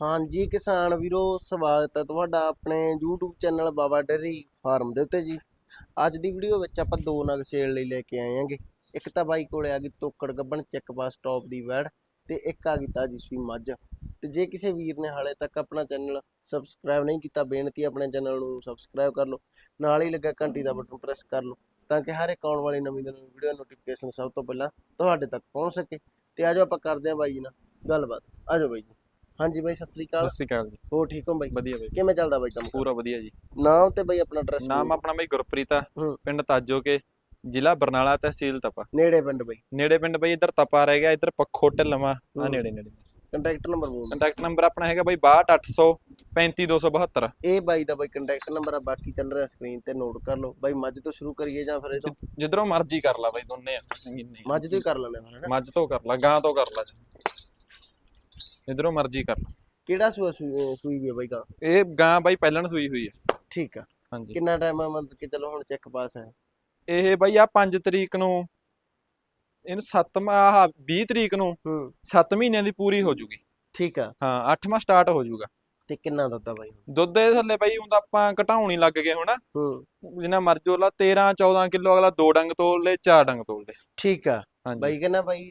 ਹਾਂਜੀ, ਕਿਸਾਨ ਵੀਰੋ, ਸਵਾਗਤ ਹੈ ਤੁਹਾਡਾ ਆਪਣੇ YouTube channel Baba dairy farm ਦੇ ਉੱਤੇ ਜੀ। ਅੱਜ ਦੀ ਵੀਡੀਓ ਵਿੱਚ ਆਪਾਂ ਦੋ ਨਗ ਸੇਲ ਲਈ ਲੈ ਕੇ ਆਏ ਆਂਗੇ। ਇੱਕ ਤਾਂ ਬਾਈ ਕੋਲੇ ਆ ਗਈ ਤੋਕੜ ਗੱਬਣ, ਚੈੱਕ ਪਾਸ ਟੌਪ ਦੀ ਵੈੜ ਤੇ ਇੱਕ ਆ ਗਈ ਤਾਜੀ ਸੂਈ ਮੱਝ। ਤੇ ਜੇ ਕਿਸੇ ਵੀਰ ਨੇ ਹਾਲੇ ਤੱਕ ਆਪਣਾ ਚੈਨਲ ਸਬਸਕ੍ਰਾਈਬ ਨਹੀਂ ਕੀਤਾ, ਬੇਨਤੀ ਆਪਣੇ ਚੈਨਲ ਨੂੰ ਸਬਸਕ੍ਰਾਈਬ ਕਰ ਲਓ। ਨਾਲ ਹੀ ਲੱਗਾ ਘੰਟੀ ਦਾ ਬਟਨ ਪ੍ਰੈਸ ਕਰ ਲਓ, ਤਾਂ ਕਿ ਹਰ ਇੱਕ ਆਉਣ ਵਾਲੀ ਨਵੀਂ ਤੋਂ ਨਵੀਂ ਵੀਡੀਓ ਨੋਟੀਫਿਕੇਸ਼ਨ ਸਭ ਤੋਂ ਪਹਿਲਾਂ ਤੁਹਾਡੇ ਤੱਕ ਪਹੁੰਚ ਸਕੇ। ਤੇ ਆਜੋ ਆਪਾਂ ਕਰਦੇ ਹਾਂ ਬਾਈ ਜੀ ਨਾਲ ਗੱਲਬਾਤ। ਆਜੋ ਬਾਈ ਜੀ। ਹਾਂਜੀ ਬਾਈ ਸਤਿ ਸ੍ਰੀ ਅਕਾਲ। ਸਤਿ ਸ਼੍ਰੀ ਅਕਾਲ ਜੀ। ਹੋ ਠੀਕ ਹੋ ਬਾਈ? ਵਧੀਆ ਬਾਈ। ਕਿਵੇਂ ਚੱਲਦਾ ਬਾਈ ਕੰਮ ਪੂਰਾ ਵਧੀਆ ਜੀ। ਨਾਮ ਤੇ ਬਾਈ ਆਪਣਾ ਐਡਰੈਸ ਨਾਮ ਆਪਣਾ ਬਾਈ ਗੁਰਪ੍ਰੀਤ ਆ। ਪਿੰਡ ਤਾਜੋਕੇ ਜ਼ਿਲ੍ਹਾ ਬਰਨਾਲਾ ਤਹਿਸੀਲ ਤਪਾ। ਨੇੜੇ ਪਿੰਡ ਬਾਈ। ਨੇੜੇ ਪਿੰਡ ਬਾਈ ਇੱਧਰ ਤਪਾ ਰਹਿ ਗਿਆ ਇੱਧਰ ਪੱਖੋ ਢਿਲਵਾਂ ਆ। ਨੇੜੇ ਨੇੜੇ। ਕੰਟੈਕਟ ਨੰਬਰ ਬੋਲ ਕੰਟੈਕਟ ਨੰਬਰ ਆਪਣਾ ਹੈਗਾ ਬਾਈ 62800 35272 ਇਹ ਬਾਈ ਦਾ ਬਾਈ ਕੰਟੈਕਟ ਨੰਬਰ ਆ ਬਾਕੀ ਚੱਲ ਰਿਹਾ ਸਕਰੀਨ ਤੇ ਨੋਟ ਕਰ ਲਓ। ਬਾਈ ਮੱਝ ਤੋਂ ਸ਼ੁਰੂ ਕਰੀਏ ਜਾਂ ਫਿਰ ਇਹ ਤੋਂ ਜਿੱਧਰੋਂ ਮਰਜ਼ੀ ਕਰ ਲਾ ਬਾਈ ਦੋਨੇ ਮੱਝ ਤੋਂ ਹੀ ਕਰ ਲੈਣੇ ਫਿਰ ਮੱਝ ਤੋਂ ਕਰ ਲਾ ਗਾਂ ਤੋਂ ਕਰ ਲਾ। ਜਿੱਧਰੋਂ ਮਰਜ਼ੀ ਕਰ ਕਿਹੜਾ ਸੂਆ ਸੂਈ ਸੂਈ ਵੀ ਆ ਬਾਈ ਗਾ? ਇਹ ਗਾਂ ਬਾਈ ਪਹਿਲਣ ਸੂਈ ਹੋਈ ਆ। ਠੀਕ ਆ। ਹਾਂਜੀ। ਕਿੰਨਾ ਟਾਈਮ ਆ ਮਤਲਬ ਕਿ ਚਲੋ ਹੁਣ ਚੈੱਕ ਪਾਸ ਹੈ ਇਹ ਬਾਈ ਆ 5 ਤਰੀਕ ਨੂੰ ਇਹਨੂੰ 7 ਆਹ 20 ਤਰੀਕ ਨੂੰ ਹੂੰ। 7 ਮਹੀਨਿਆਂ ਦੀ ਪੂਰੀ ਹੋ ਜੂਗੀ। ਠੀਕ ਆ। ਹਾਂ 8ਵਾਂ ਸਟਾਰਟ ਹੋ ਜੂਗਾ। ਤੇ ਕਿੰਨਾ ਦਿੱਤਾ ਬਾਈ ਦੁੱਧ ਦੇ ਥੱਲੇ ਬਾਈ ਹੁੰਦਾ ਆਪਾਂ ਘਟਾਉਣੀ ਲੱਗ ਗਏ ਹੁਣ। ਹੂੰ। ਜਿੰਨਾ ਮਰਜ਼ੀ ਉਹਲਾ 13 14 ਕਿਲੋ ਅਗਲਾ ਦੋ ਡੰਗ ਤੋਲ ਲੇ ਚਾਰ ਡੰਗ ਤੋਲ ਲੇ। ਠੀਕ ਆ। ਹਾਂਜੀ। ਬਾਈ ਕਹਿੰਦਾ ਬਾਈ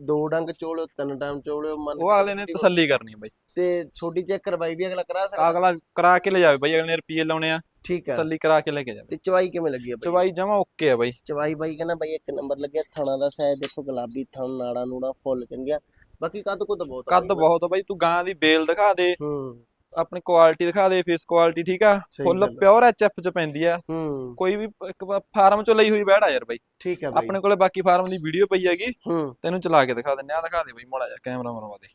ਦੋ ਡੰਗ ਚੋਲਿਓ ਤਿੰਨ ਟਾਈਮ ਮੰਨ ਉਹ ਅਗਲੇ ਨੇ ਤਸੱਲੀ ਕਰਨੀ ਹੈ ਬਾਈ। ਤੇ ਛੋਟੀ ਚੈੱਕ ਕਰਵਾਈ ਵੀ ਅਗਲਾ ਕਰਾ ਸਕਦਾ। ਅਗਲਾ ਕਰਾ ਕੇ ਲੈ ਜਾਵੇ ਬਾਈ ਅਗਲੇ ਨੇ ਰੁਪਏ ਲਾਉਣੇ ਆ। ਠੀਕ ਆ। ਤਸੱਲੀ ਕਰਾ ਕੇ ਲੈ ਕੇ ਜਾਵੇ। ਤੇ ਚਵਾਈ ਕਿਵੇਂ ਲੱਗੀ ਆ ਬਾਈ? ਚਵਾਈ ਜਮਾ ਓਕੇ ਆ ਬਾਈ। ਚਵਾਈ ਬਾਈ ਕਹਿੰਦਾ ਬਾਈ ਇੱਕ ਨੰਬਰ ਲੱਗਿਆ ਥਾਣਾ ਦਾ ਸਾਇਦ ਦੇਖੋ ਗੁਲਾਬੀ ਥਣ ਨਾੜਾ ਨੂੜਾ ਫੁੱਲ ਚੰਗਿਆ। ਬਾਕੀ ਕੱਦ ਕੁੱਦ ਬਹੁਤ ਕੱਦ। ਬਹੁਤ ਆ ਬਾਈ ਤੂੰ ਗਾਂ ਦੀ ਬੇਲ ਦਿਖਾ ਦੇ। ਹੂੰ। ਆਪਣੀ ਕੁਆਲਿਟੀ ਦਿਖਾ ਦੇ ਫੇਸ ਕੁਆਲਿਟੀ ਠੀਕ ਆ? ਫੁੱਲ। ਪਿਓਰ ਐਚਐਫ ਚ ਪੈਂਦੀ ਆ। ਹੂੰ। ਕੋਈ ਵੀ ਇੱਕ ਫਾਰਮ ਚੋਂ ਲਈ ਹੋਈ ਬੈੜ ਆ ਯਾਰ ਬਾਈ। ਠੀਕ ਆ ਬਾਈ। ਆਪਣੇ ਕੋਲੇ ਬਾਕੀ ਫਾਰਮ ਦੀ ਵੀਡੀਓ ਪਈ ਹੈਗੀ। ਹੂੰ। ਤੈਨੂੰ ਚਲਾ ਕੇ ਦਿਖਾ ਦਿੰਨੇ ਆ ਦਿਖਾ ਦੇ ਬਾਈ ਮੋੜਾ ਜਾ ਕੈਮਰਾ ਮਰਵਾ ਦੇ।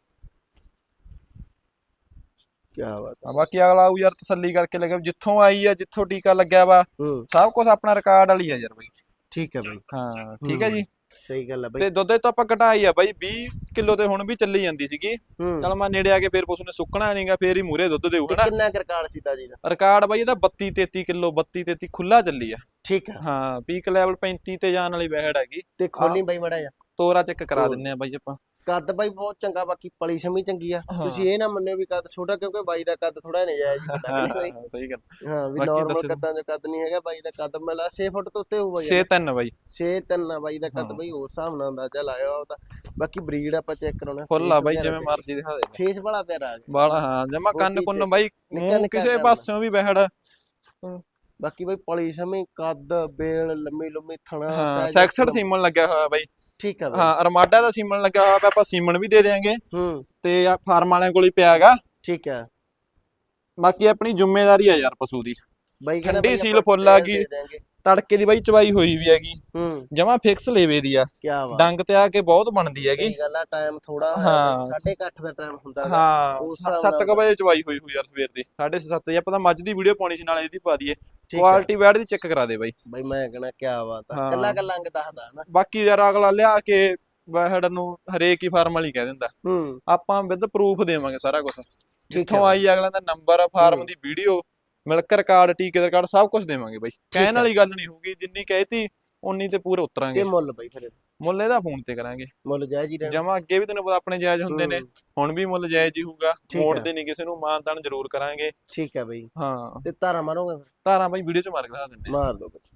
ਕੀ ਬਾਤ ਆ। ਬਾਕੀ ਅਗਲਾ ਆਊ ਯਾਰ ਤਸੱਲੀ ਕਰਕੇ ਲੱਗੇ ਜਿੱਥੋਂ ਆਈ ਆ ਜਿੱਥੋਂ ਟੀਕਾ ਲੱਗਿਆ ਵਾ ਹੂੰ। ਸਭ ਕੁਝ ਆਪਣਾ ਰਿਕਾਰਡ ਵਾਲੀ ਆ ਯਾਰ ਬਾਈ। ਠੀਕ ਆ ਬਾਈ। ਹਾਂ ਠੀਕ ਹੈ ਜੀ? ਸਹੀ ਗੱਲ ਆ ਬਾਈ। ਤੇ ਦੁੱਧ ਤੋਂ ਆਪਾਂ ਘਟਾਈ ਆ ਬਾਈ 20 ਕਿਲੋ ਤੇ ਹੁਣ ਵੀ ਚੱਲੀ ਜਾਂਦੀ ਸੀਗੀ। ਹੂੰ। ਚਲ ਮੈਂ ਨੇੜੇ ਆ ਕੇ ਫੇਰ ਪੁੱਛ ਨੇ ਸੁੱਕਣਾ ਨਹੀਂਗਾ ਫੇਰ ਹੀ ਮੂਰੇ ਦੁੱਧ ਦੇਊ ਤੇ ਹਨਾ? ਕਿੰਨਾ ਕੁ ਰਿਕਾਰਡ ਸੀ ਤਾਜੀ ਦਾ? ਰਿਕਾਰਡ ਬਾਈ ਇਹਦਾ 32 33 ਕਿਲੋ 32 33 ਖੁੱਲਾ ਚੱਲੀ ਆ। ਠੀਕ ਆ। ਹਾਂ ਪੀਕ ਲੈਵਲ 35 ਤੇ ਜਾਣ ਵਾਲੀ ਵਹਿੜ ਹੈਗੀ। ਤੇ ਖੋਲੀ ਬਾਈ ਮੜਾ ਜਾ ਤੋਰਾ ਚੈੱਕ ਕਰਾ। ਦਿੰਨੇ ਆ ਬਾਈ ਆਪਾਂ। ਕੱਦ ਬਾਈ ਬਹੁਤ ਚੰਗਾ ਬਾਕੀ ਪਲੀ ਸ਼ਮੀ ਚੰਗੀ ਆ। ਤੁਸੀਂ ਇਹ ਨਾ ਮੰਨਿਓ ਵੀ ਕੱਦ ਛੋਟਾ ਕਿਉਂਕਿ ਬਾਈ ਦਾ ਕੱਦ ਥੋੜਾ ਨਜਾਇਜ਼ ਹੀ ਵੱਡਾ ਕਿ ਨਹੀਂ ਬਾਈ? ਸਹੀ ਗੱਲ। ਹਾਂ ਵੀ ਨਾਰਮਲ। ਕੱਦਾਂ ਦਾ ਕੱਦ ਨਹੀਂ ਹੈਗਾ ਬਾਈ ਦਾ ਕੱਦ ਮਿਲਾ 6 ਫੁੱਟ ਤੋਂ ਉੱਤੇ ਹੋਊਗਾ 6 3 ਬਾਈ। 6 ਤਿੰਨ ਆ ਬਾਈ ਦਾ ਕੱਦ। ਬਾਈ ਉਸ ਹਿਸਾਬ ਨਾਲ ਅੰਦਾਜ਼ਾ ਲਾਇਆ ਉਹਦਾ ਬਾਕੀ ਬਰੀਡ ਆਪਾਂ ਚੈੱਕ ਕਰਾਉਣਾ ਫੁੱਲ ਆ ਬਾਈ ਜਿਵੇਂ ਮਰਜ਼ੀ ਦਿਖਾ ਦੇ। ਫੇਸ ਬੜਾ ਪਿਆਰਾ ਆ ਬਾਲਾ ਹਾਂ ਜਮਾ ਕੰਨ ਕੁੰਨ ਬਾਈ ਮੂੰਹ ਕਿਸੇ। ਪਾਸਿਓਂ ਵੀ ਵਹਿੜ। ਬਾਕੀ ਬਾਈ ਪਲੀ ਸ਼ਮੀ ਕੱਦ ਬੇਲ ਲੰਮੀ ਲੰਮੀ ਥਣਾ ਸੈਕਸਡ ਸੀਮਨ ਲੱਗਿਆ ਹੋਇਆ ਬਾਈ। ਠੀਕ ਆ ਹਾਂ ਅਰਮਾਡਾ ਦਾ ਸੀਮਨ ਲੱਗਿਆ ਹੋਇਆ ਆਪਾਂ ਸੀਮਨ ਵੀ ਦੇ ਦੇਾਂਗੇ ਹੂੰ। ਤੇ ਆ ਫਾਰਮ ਵਾਲਿਆਂ ਕੋਲ ਹੀ ਪਿਆ ਹੈਗਾ। ਠੀਕ ਆ। ਬਾਕੀ ਆਪਣੀ ਜ਼ਿੰਮੇਵਾਰੀ ਆ ਯਾਰ ਪਸ਼ੂ ਦੀ। ਬਾਈ ਕਹਿੰਦਾ ਠੰਡੀ ਸੀਲ ਫੁੱਲ ਆ ਗਈ। ਤੜਕੇ ਦੀ ਬਾਈ ਚਵਾਈ ਹੋਈ ਵੀ ਹੈਗੀ। ਹੂੰ। ਜਮਾ ਫਿਕਸ ਲੇਵੇ ਦੀ ਆ। ਕੀ ਬਾਤ। ਡੰਗ ਤੇ ਆ ਕੇ ਬਹੁਤ ਬਣਦੀ ਹੈਗੀ। ਸਹੀ ਗੱਲ ਆ ਟਾਈਮ ਥੋੜਾ ਹਾਂ। 8:30 ਦਾ ਟਾਈਮ ਹੁੰਦਾ ਗਾ। ਹਾਂ ਹਿਸਾਬ 7 ਨਾਲ ਵਜੇ ਚਵਾਈ ਹੋਈ ਹੋਈ ਯਾਰ ਸਵੇਰ ਦੀ 7:30 ਵਜੇ। ਆਪਾਂ ਤਾਂ ਮੱਝ ਦੀ ਵੀਡੀਓ ਪਾਉਣੀ ਸੀ ਨਾਲ ਇਹਦੀ ਪਾ ਦਈਏ। ਠੀਕ ਆ। ਕੁਆਲਿਟੀ ਬੈਡ ਦੀ ਚੈੱਕ ਕਰਾ ਦੇ ਬਾਈ। ਬਾਈ ਮੈਂ ਕਹਣਾ ਕੀ ਬਾਤ ਆ। ਹਾਂ। ਕੱਲਾ ਕੱਲਾ ਅੰਗ ਦੱਸਦਾ ਨਾ। ਬਾਕੀ ਯਾਰ ਅਗਲਾ ਲਿਆ ਕੇ ਵਹਿੜ ਨੂੰ ਹਰੇਕ ਹੀ ਫਾਰਮ ਵਾਲੀ ਕਹਿ ਦਿੰਦਾ। ਹੂੰ। ਆਪਾਂ ਵਿਦ ਪ੍ਰੂਫ ਦੇਵਾਂਗੇ ਸਾਰਾ ਕੁਝ ਜਿੱਥੋਂ ਆਈ ਅਗਲਾ ਦਾ ਨੰਬਰ ਫਾਰਮ। ਦੀ ਵੀਡੀਓ ਮਿਲਕ ਰਿਕਾਰਡ ਟੀਕੇ ਦਾ ਰਿਕਾਰਡ ਸਭ ਕੁਝ ਦੇਵਾਂਗੇ ਬਾਈ। ਕਹਿਣ। ਵਾਲੀ ਗੱਲ ਨਹੀਂ ਹੋਊਗੀ ਜਿੰਨੀ ਕਹਿਤੀ ਉਨੀ ਤੇ ਪੂਰੇ ਤੇ ਉਤਰਾਂਗੇ ਮੁੱਲ ਬਾਈ ਫਿਰ। ਮੁੱਲ ਇਹਦਾ ਫੋਨ ਤੇ ਕਰਾਂਗੇ। ਮੁੱਲ ਜਾਇਜ਼ ਹੀ ਰਹਿਣਾ। ਜਮਾ ਅੱਗੇ ਵੀ ਤੈਨੂੰ ਪਤਾ ਆਪਣੇ ਜਾਇਜ਼ ਹੁੰਦੇ ਨੇ। ਹੂੰ, ਹੁਣ ਵੀ ਮੁੱਲ ਜਾਇਜ਼ ਹੀ ਹੋਊਗਾ। ਮੋੜਦੇ ਨਹੀਂ ਕਿਸੇ ਨੂੰ ਮਾਨਤਾਨ ਜ਼ਰੂਰ ਕਰਾਂਗੇ। ਠੀਕ ਆ ਬਾਈ। ਹਾਂ। ਤੇ ਧਾਰਾ ਮਾਰੋਗੇ ਫਿਰ? ਧਾਰਾਂ ਬਾਈ ਵੀਡੀਓ ਚ ਮਾਰ ਕੇ ਦਿਖਾ ਦਿੰਦੇ। ਮਾਰ ਦੋ ਬਾਈ।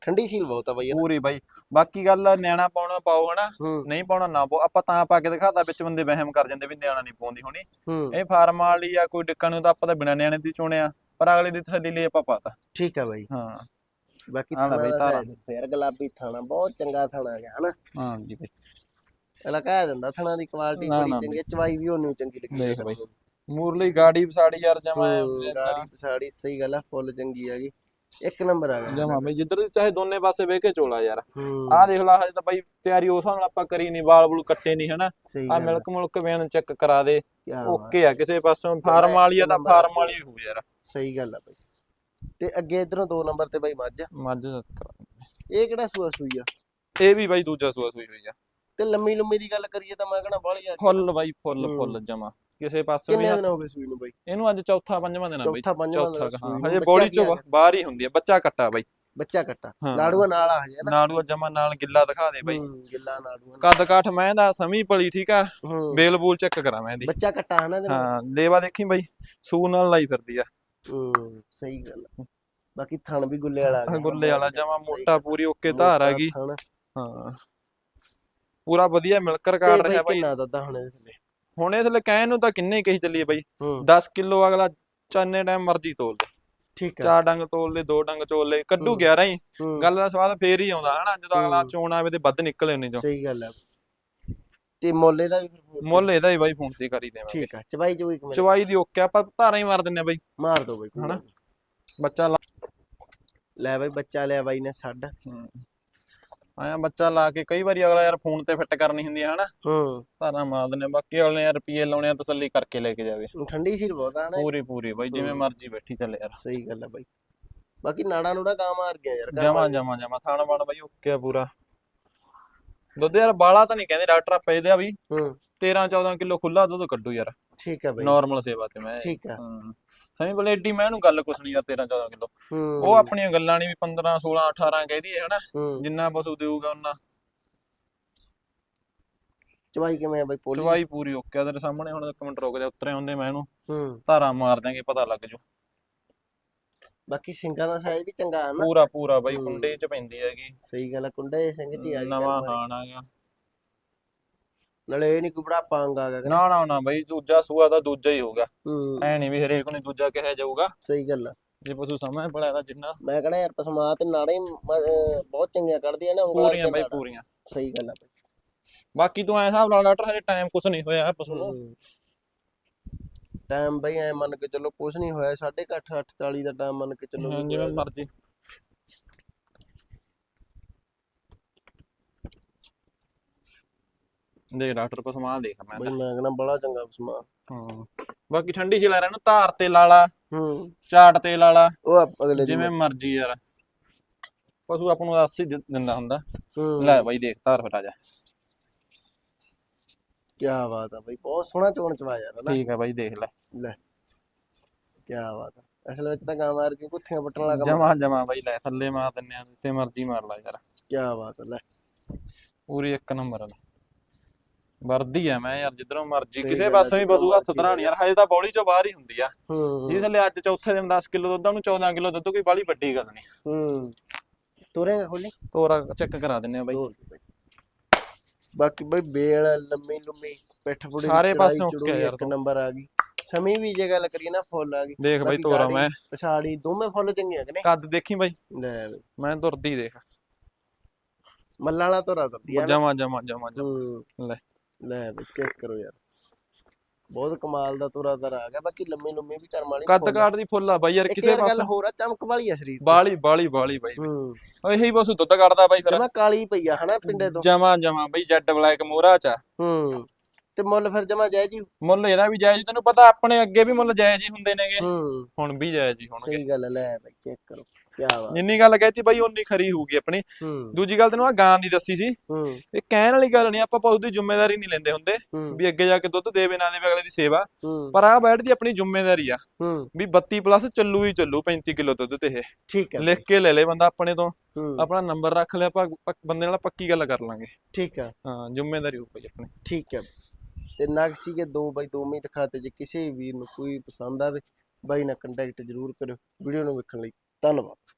ਠੰਡੀ ਸੀਲ ਬਹੁਤ ਆ ਬਾਈ ਇਹਦਾ। ਪੂਰੀ ਬਾਈ। ਬਾਕੀ ਗੱਲ ਨਿਆਣਾ ਪਾਉਣਾ ਪਾਓ ਹਨਾ ਹੂੰ। ਨਹੀਂ ਪਾਉਣਾ ਨਾ ਪਾਓ। ਆਪਾਂ ਤਾਂ ਪਾ ਕੇ ਦਿਖਾਤਾ ਵਿੱਚ ਬੰਦੇ ਵਹਿਮ ਕਰ ਜਾਂਦੇ ਵੀ ਨਿਆਣਾ ਨਹੀਂ ਪਾਉਂਦੀ ਹੋਣੀ। ਹੂੰ। ਇਹ ਫਾਰਮ ਵਾਲੀ ਆ ਕੋਈ ਡਿੱਕਾ ਨੂੰ ਤਾਂ ਆਪਾਂ ਤਾਂ ਬਿਨਾਂ ਨਿਆਣੇ ਦੀ ਚੁਣਿਆ। ਪਰ ਅਗਲੇ ਦੀ ਤਸੱਲੀ ਲਈ ਆਪਾਂ ਪਾਤਾ। ਠੀਕ ਆ ਬਾਈ। ਹਾਂ। ਬਾਕੀ ਥਾਣਾ ਬਾਈ ਦਾ ਫਿਰ ਗੁਲਾਬੀ ਥਾਣਾ ਬਹੁਤ ਚੰਗਾ ਥਾਣਾ ਹੈਗਾ ਹਨਾ ਹਾਂ ਜੀ ਬਾਈ। ਇਹਲਾ ਕਹਿ ਦਿੰਦਾ ਥਾਣਾ ਦੀ ਕੁਆਲਿਟੀ ਨਾ, ਬੜੀ ਨਾ ਚੰਗੀ ਆ, ਚਵਾਈ ਵੀ ਉਹਨੂੰ ਚੰਗੀ ਲੱਗੀ ਦੇਖ ਬਾਈ। ਮੂਰਲੀ ਗਾੜੀ ਵਿਸਾੜੀ ਯਾਰ ਜਮਾ ਹੂੰ, ਗਾੜੀ ਪਛਾੜੀ ਸਹੀ ਗੱਲ ਆ ਫੁੱਲ ਚੰਗੀ ਹੈਗੀ ਇੱਕ ਨੰਬਰ ਆ ਗਿਆ। ਜਮਾ ਬਾਈ ਜਿੱਧਰ ਦੀ ਚਾਹੇ ਦੋਨੇ ਪਾਸੇ ਵੇਖ ਕੇ ਚੋਲਾ ਯਾਰ। ਹੂੰ। ਆਹ ਦੇਖ ਲਾ ਹਜੇ ਤਾਂ ਬਾਈ ਤਿਆਰੀ ਉਸ ਨਾਲ ਆਪਾਂ ਕਰੀ ਨਹੀਂ ਵਾਲ ਬੁਲ ਕੱਟੇ ਨਹੀਂ ਹਨਾ? ਸਹੀ ਆ ਗੱਲ ਮਿਲਕ ਮੁਲਕ ਵੇਣ ਚੈੱਕ ਕਰਾ ਦੇ। ਕਿਆ ਬਾਤ। ਓਕੇ ਆ ਕਿਸੇ ਪਾਸੋਂ ਫਾਰਮ ਵਾਲੀ ਆ ਤਾਂ ਫਾਰਮ ਵਾਲੀ ਹੋ ਯਾਰ। ਸਹੀ ਗੱਲ ਆ ਬਾਈ। ਤੇ ਅੱਗੇ ਇਧਰੋਂ ਦੋ ਨੰਬਰ ਤੇ ਬਾਈ ਮੱਝ। ਮੱਝ ਦਾ ਕਰਾ ਇਹ ਕਿਹੜਾ ਸੂਆ ਸੂਈ ਆ? ਇਹ ਵੀ ਬਾਈ ਦੂਜਾ ਸੂਆ ਸੂਈ ਹੋਈ ਆ। ਤੇ ਲੰਮੀ ਲੰਮੀ ਦੀ ਗੱਲ ਕਰੀਏ ਤਾਂ ਮੈਂ ਕਹਣਾ ਬਾਹਲੀ ਆ। ਫੁੱਲ ਬਾਈ ਫੁੱਲ। ਫੁੱਲ ਜਮਾ। ਕਿਸੇ ਪਾਸੇ ਵੀ ਕਿੰਨੇ ਦਿਨ ਹੋ ਗਏ ਸੂਈ ਨੂੰ ਬਾਈ? ਇਹਨੂੰ ਅੱਜ ਚੌਥਾ ਪੰਜਵਾਂ ਦਿਨ ਆ ਬਾਈ ਚੌਥਾ ਪੰਜਵਾਂ ਦਿਨ ਹਾਂ ਹਜੇ ਕੀ ਚੋਂ ਆ ਬਾਹਰ ਹੀ ਹੁੰਦੀ ਆ ਬੱਚਾ ਕੱਟਾ ਬਾਈ। ਬੱਚਾ ਕੱਟਾ। ਹਾਂ। ਲਾੜੂਆ ਨਾਲ ਆ ਹਜੇ ਨਾ। ਨਾੜੂਆ ਜਮਾ ਨਾਲ ਗਿੱਲਾ ਦਿਖਾ ਦੇ ਬਾਈ। ਗਿੱਲਾ ਨਾਲ। ਕੱਦ ਕਾਠ ਮੈਂ ਦਾ ਸਮੀ ਪਲੀ ਠੀਕ ਆ? ਬੇਲ ਬੂਲ ਚੈੱਕ ਕਰਾਂ ਮੈਂ ਇਹਦੀ। ਬੱਚਾ ਕੱਟਾ ਹਨਾ ਇਹਦੇ ਨਾਲ? ਹਾਂ ਲੇਵਾ ਦੇਖੀ ਬਾਈ ਸੂ ਨਾਲ ਲਾਈ ਫਿਰਦੀ ਆ। ਸਹੀ ਗੱਲ ਆ। ਬਾਕੀ ਥਣ ਵੀ ਗੁੱਲੇ ਵਾਲਾ ਆ ਗੁੱਲੇ ਵਾਲਾ ਜਮਾ ਮੋਟਾ। ਪੂਰੀ ਓਕੇ ਧਾਰ ਹੈਗੀ ਥਣ। ਹਾਂ। ਪੂਰਾ ਵਧੀਆ ਮਿਲਕ ਤੇ ਰਿਕਾਰਡ ਬਾਈ ਰਿਹਾ ਬਾਈ। ਕਿੰਨਾ ਆ ਹੁਣ ਹੁਣ ਇਹ ਥੱਲੇ ਕਹਿਣ ਨੂੰ ਤਾਂ ਕਿੰਨੇ ਹੀ ਕਹੀ ਚੱਲੀਏ ਬਾਈ। ਹੂੰ। 10 ਕਿਲੋ ਅਗਲਾ ਚਾਨੇ ਟਾਈਮ ਮਰਜ਼ੀ ਤੋਲ ਠੀਕ ਆ। ਚਾਰ ਡੰਗ ਤੋਲ ਦੇ ਦੋ ਡੰਗ ਤੋਲ ਲੈ ਕੱਢੂ ਹੂੰ। 11 ਹੀ। ਹੂੰ, ਗੱਲ ਦਾ ਸਵਾਦ ਫੇਰ ਹੀ ਆਉਂਦਾ ਹਨਾ ਜਦੋਂ ਅਗਲਾ ਹੂੰ। ਚੋਣ ਆਵੇ ਤੇ ਵੱਧ ਨਿਕਲੇ ਨਹੀਂ ਚੋਂ। ਸਹੀ ਗੱਲ ਆ। ਤੇ ਮੁੱਲ ਦਾ ਵੀ ਫਿਰ ਫੋਨ ਤੇ- ਮੁੱਲ ਇਹਦਾ ਹੀ ਬਾਈ ਫੋਨ ਤੇ ਕਰੀ ਦੇਵਾਂਗੇ। ਠੀਕ ਆ ਚਬਾਈ ਚੋਈ ਕਿਵੇਂ ਚਵਾਈ ਦੀ ਓਕੇ ਆਪਾਂ ਧਾਰਾਂ ਹੀ ਮਾਰ ਦਿੰਨੇ ਆ ਬਾਈ। ਮਾਰ ਦੋ ਬਾਈ ਕੋਈ ਹਨਾ? ਗੱਲ ਨੀ। ਬੱਚਾ ਲਾ ਲੈ ਬਾਈ ਬੱਚਾ ਲਿਆ ਬਾਈ ਨੇ ਛੱਡ ਆਇਆ ਬੱਚਾ ਲਾ ਕੇ ਕਈ ਵਾਰੀ ਅਗਲਾ ਯਾਰ ਫੋਨ ਤੇ ਫਿੱਟ ਕਰਨੀ ਹੁੰਦੀ ਹੈ ਹਨਾ? ਹੂੰ। ਧਾਰਾਂ ਮਾਰ ਆ। ਬਾਕੀ ਅਗਲੇ ਯਾਰ ਰੁਪਏ ਲਾਉਣੇ ਆ ਤਸੱਲੀ ਕਰਕੇ ਲੈ ਕੇ ਜਾਵੇ। ਠੰਡੀ ਸੀਰ ਬਹੁਤ ਆ ਨਾ ਪੂਰੀ ਪੂਰੀ ਬਾਈ ਜਿਵੇਂ। ਮਰਜ਼ੀ ਬੈਠੀ ਚੱਲੇ ਯਾਰ। ਸਹੀ ਗੱਲ ਆ ਬਾਈ। ਬਾਕੀ ਨਾੜਾ ਨੂੜਾ ਗਾਂ ਮਾਰ ਗਿਆ ਯਾਰ ਘਰ ਜਮਾ। ਜਮਾ ਜਮਾ। ਥਾਣ ਬਣ ਬਾਈ ਓਕੇ ਆ ਪੂਰਾ। ਦੁੱਧ ਯਾਰ ਬਾਲਾ ਤਾਂ ਨਹੀਂ ਕਹਿੰਦੇ ਡਾਕਟਰ ਆਪੇ ਇਹਦੇ ਆ ਵੀ। ਹੂੰ। 13 14 ਕਿਲੋ ਖੁੱਲਾ ਦੁੱਧ ਕੱਢੂ ਯਾਰ। ਠੀਕ ਆ ਬਾਈ। ਨਾਰਮਲ ਸੇਵਾ ਤੇ ਮੈਂ। ਠੀਕ ਆ। ਹਾਂ। ਸਹੀ ਬਲੇ ਏਡੀ ਮੈਂ ਇਹਨੂੰ ਗੱਲ ਕੁਛ ਨਹੀਂ ਯਾਰ 13 14 ਕਿਲੋ। ਹੂੰ। ਉਹ ਆਪਣੀਆਂ ਗੱਲਾਂ ਨਹੀਂ ਵੀ 15 16 18 ਕਹਿਦੀ ਹੈ ਹਨਾ? ਹੂੰ। ਜਿੰਨਾ ਪਸ਼ੂ ਦੇਊਗਾ ਉਹਨਾਂ ਚਵਾਈ ਕਿਵੇਂ ਆ ਬਾਈ ਪੋਲੀ? ਚਵਾਈ ਪੂਰੀ ਓਕੇ ਆ ਤੇਰੇ ਸਾਹਮਣੇ ਹੁਣ ਇੱਕ ਮਿੰਟ ਰੁਕ ਜਾ ਉਤਰੇ ਆਉਂਦੇ ਮੈਂ ਇਹਨੂੰ। ਹੂੰ। ਧਾਰਾ ਮਾਰ ਦਾਂਗੇ ਪਤਾ ਲੱਗ ਜੂ। ਬਾਕੀ ਸਿੰਘਾਂ ਦਾ ਸਾਈਜ਼ ਵੀ ਚੰਗਾ ਹੈ ਨਾ। ਪੂਰਾ ਪੂਰਾ ਬਾਈ ਹੂੰ। ਕੁੰਡੇ ਚ ਪੈਂਦੀ ਹੈਗੀ। ਸਹੀ ਗੱਲ ਆ ਕੁੰਡੇ ਸਿੰਘ ਚ ਹੀ ਆ ਗਈ ਨਵਾਂ। ਹਾਣ ਆਗਾ ਨਾਲੇ ਇਹ ਨਹੀਂ ਕੋਈ ਬੁਢਾਪਾ ਆਂਗਾ ਆ ਗਿਆ ਨਾ ਨਾ ਨਾ ਬਾਈ ਦੂਜਾ ਸੂਆ ਤਾਂ ਦੂਜਾ ਹੀ ਹੋਊਗਾ। ਹੂੰ। ਐ ਨਹੀਂ ਵੀ ਹਰੇਕ ਨੂੰ ਦੂਜਾ ਕਿਹਾ ਜਾਊਗਾ। ਸਹੀ ਗੱਲ ਆ। ਜੇ ਪਸ਼ੂ ਸਮਝ ਪੜਿਆ ਦਾ ਜਿੰਨਾ। ਮੈਂ ਕਹਣਾ ਯਾਰ ਪਸਮਾ ਤੇ ਨਾੜੇ ਹੀ ਮ- ਅਹ ਬਹੁਤ ਚੰਗੀਆਂ ਕੱਢਦੀਆਂ ਨੇ ਉਂਗਲਾਂ ਪੂਰੀਆਂ ਤੇ ਬਾਈ ਨਾੜਾਂ। ਪੂਰੀਆਂ। ਸਹੀ ਗੱਲ ਆ ਬਾਈ। ਬਾਕੀ ਤੂੰ ਐ ਹਿਸਾਬ ਲਾ ਡਾਕਟਰ ਹਜੇ ਟਾਈਮ ਕੁਛ ਨਹੀਂ ਹੋਇਆ ਪਸ਼ੂ ਨੂੰ। ਟਾਈਮ ਬਈ ਐ ਮੰਨ ਕੇ ਚੱਲੋ ਕੁਛ ਨਹੀਂ ਹੋਇਆ 8:30 8:40 ਦਾ ਟਾਈਮ ਮੰਨ ਕੇ ਚੱਲੋ ਵੀ ਜਿਵੇਂ ਹੋਇਆ। ਮਰਜ਼ੀ। ਦੇਖ ਡਾਕਟਰ ਕੋ ਸਮਾਨ ਦੇਖ ਮੈਂ ਬਈ ਮੈਂ ਕਹਣਾ ਬੜਾ ਚੰਗਾ ਪਸਮਾ ਹਾਂ। ਬਾਕੀ ਠੰਡੀ ਚ ਲੈ ਰਿਹਾ ਨੂੰ ਧਾਰ ਤੇ ਲਾਲਾ ਹੂੰ। ਚਾਟ ਤੇ ਲਾਲਾ ਉਹ ਅਗਲੇ ਜਿਵੇਂ ਮਰਜ਼ੀ। ਯਾਰ। ਪਸ਼ੂ ਆਪ ਨੂੰ ਦੱਸ ਹੀ ਦਿੰਦਾ ਹੁੰਦਾ। ਲੈ ਬਾਈ ਦੇਖ ਧਾਰ ਆ ਜਾ। ਕੀ ਬਾਤ ਆ ਬਈ ਬਹੁਤ ਸੋਹਣਾ ਚੋਣ ਚਵਾ ਯਾਰ ਹਨਾ ਠੀਕ ਹੈ ਬਾਈ ਦੇਖ ਲੈ। ਲੈ। ਕੀ ਬਾਤ ਆ। ਅਸਲ ਵਿੱਚ ਤਾਂ ਗਾਂ ਮਾਰ ਕੇ ਕੁੱਥੀਆਂ ਪੱਟਣ ਵਾਲਾ ਕੰਮ ਜਮਾ ਜਮਾ ਬਾਈ ਲੈ ਥੱਲੇ ਮਾਰ ਦਿੰਨੇ ਆ ਤੇ ਮਰਜ਼ੀ ਮਾਰ ਲੈ ਯਾਰ। ਕੀ ਬਾਤ ਆ ਲੈ। ਪੂਰੀ ਇੱਕ ਨੰਬਰ ਵਾਲਾ ਵਰਦੀ ਆ ਮੈਂ ਯਾਰ ਜਿੱਧਰੋਂ ਮਰਜ਼ੀ। ਕਿਸੇ ਪਾਸੋਂ ਵੀ ਬਸੂ ਹੱਥ ਧਰਾਣੀ ਯਾਰ ਹਜੇ ਤਾਂ ਬੌਲੀ ਚੋਂ ਬਾਹਰ ਹੀ ਹੁੰਦੀ ਆ। ਹੂੰ। ਜੀ ਥੱਲੇ ਅੱਜ ਚੌਥੇ ਦਿਨ 10 ਕਿਲੋ ਦੁੱਧ ਉਹਨੂੰ 14 ਕਿਲੋ ਦੁੱਧ ਕੋਈ ਬਾਹਲੀ ਵੱਡੀ ਗੱਲ ਨਹੀਂ। ਹੂੰ। ਤੁਰੇਗਾ ਖੋਲੀ ਤੋਰਾ ਚੈੱਕ ਕਰਾ ਦਿੰਨੇ ਆ ਬਾਈ। ਤੋਰ। ਬਾਕੀ ਬਈ ਬੇਲ ਲੰਮੀ ਲੰਮੀ ਪਿੱਠ ਪੁੜੀ ਸਾਰੇ ਚੜੂਈ ਓਕੇ ਯਾਰ। ਨੰਬਰ ਆ ਗਈ। ਸਮੀ ਵੀ ਜੇ ਗੱਲ ਕਰੀਏ ਨਾ ਫੁੱਲ ਆ ਗਈ। ਦੇਖ ਬਾਈ ਤੋਰਾ ਮੈਂ। ਪਛਾੜੀ ਦੋਵੇਂ ਫੁੱਲ ਚੰਗੀਆਂ ਕਿ ਨਹੀਂ? ਕੱਦ ਦੇਖੀ ਬਾਈ। ਲੈ ਬਈ ਮੈਂ ਤੁਰਦੀ ਦੇਖ। ਮੱਲਾਂ ਵਾਲਾ ਤੋਰਾ ਦਰਦੀ ਆ ਨਾ। ਜਮਾ ਜਮਾ ਜਮਾ ਲੈ। ਲੈ ਬਈ ਚੈੱਕ ਕਰੋ ਯਾਰ। ਬਹੁਤ ਕਮਾਲ ਦਾ ਤੋਰਾ ਦਰ ਆ ਗਿਆ ਬਾਕੀ ਲੰਮੀ ਲੰਮੀ ਵੀ ਕਰਮ ਵਾਲੀ ਕੱਦ। ਕਾਟ ਦੀ ਫੁੱਲ ਆ ਬਾਈ ਯਾਰ ਕਿਸੇ ਯਾਰ ਗੱਲ ਪਾਸੋਂ ਹੋਰ ਆ ਚਮਕ ਵਾਲੀ ਆ ਸਰੀਰ। ਬਾਲੀ ਬਾਲੀ ਬਾਲੀ ਬਾਈ। ਹੂੰ। ਉਹ ਇਹੀ ਬਸ ਦੁੱਧ ਕੱਢਦਾ ਬਾਈ ਫਿਰ। ਜਮਾ ਕਾਲੀ ਪਈ ਆ ਹਨਾ ਪਿੰਡੇ ਤੋਂ। ਜਮਾ ਜਮਾ ਬਾਈ ਜੈਡ ਬਲੈਕ ਮੋਰਾ ਚ। ਹੂੰ। ਤੇ ਮੁੱਲ ਫਿਰ ਜਮਾ ਜਾਇਜ਼ ਹੀ। ਮੁੱਲ ਇਹਦਾ ਵੀ ਜਾਇਜ਼ ਤੈਨੂੰ ਪਤਾ ਆਪਣੇ ਅੱਗੇ ਵੀ ਮੁੱਲ ਜਾਇਜ਼ ਹੀ ਹੁੰਦੇ ਨੇਗੇ। ਹੂੰ। ਹੁਣ ਵੀ ਜਾਇਜ਼ ਹੀ ਹੋਣਗੇ। ਸਹੀ ਗੱਲ ਲੈ ਬਈ ਚੈੱਕ ਕਰੋ। ਕੀ ਬਾਤ। ਜਿੰਨੀ ਗੱਲ ਕਹਿਤੀ ਬਾਈ ਉਨੀ ਖਰੀ ਹੋਊਗੀ ਆਪਣੀ। ਦੂਜੀ ਗੱਲ ਤੈਨੂੰ ਆ ਗਾਂ ਦੀ ਦੱਸੀ ਸੀ। ਇਹ ਕਹਿਣ ਵਾਲੀ ਗੱਲ ਨਹੀਂ ਆਪਾਂ ਪਸ਼ੂ ਦੀ ਜ਼ਿੰਮੇਵਾਰੀ ਨਹੀਂ ਲੈਂਦੇ ਹੁੰਦੇ ਵੀ ਅੱਗੇ ਜਾ ਕੇ ਦੁੱਧ ਦੇਵੇ ਨਾ ਦੇਵੇ ਅਗਲੇ ਦੀ ਸੇਵਾ। ਪਰ ਆ ਬੈਠ ਦੀ ਆਪਣੀ ਜ਼ਿੰਮੇਵਾਰੀ ਆ ਵੀ 32 ਪਲੱਸ ਚੱਲੂ ਹੀ ਚੱਲੂ 35 ਕਿਲੋ ਦੁੱਧ ਤੇ ਇਹ। ਠੀਕ ਹੈ ਲਿਖ ਕੇ ਲੈ ਲੈ ਬੰਦਾ ਆਪਣੇ ਤੋਂ। ਆਪਣਾ ਨੰਬਰ ਰੱਖ ਲਿਆ ਆਪਾਂ ਬੰਦੇ ਨਾਲ ਪੱਕੀ ਗੱਲ ਕਰ ਲਾਂਗੇ। ਠੀਕ ਹੈ ਹਾਂ ਜ਼ਿੰਮੇਵਾਰੀ ਭਾਈ ਆਪਣੀ। ਠੀਕ ਹੈ ਤੇ ਨਕਸੀ ਕੇ ਦੋ ਬਾਈ ਦੋ ਮੀ ਦਿਖਾਤੇ ਜੇ ਕਿਸੇ ਵੀਰ ਨੂੰ ਕੋਈ ਪਸੰਦ ਆਵੇ ਬਾਈ ਨਾਲ ਕੰਟੈਕਟ ਜ਼ਰੂਰ ਕਰਿਓ। ਵੀਡੀਓ ਨੂੰ ਵੇਖਣ ਲਈ। ਧੰਨਵਾਦ।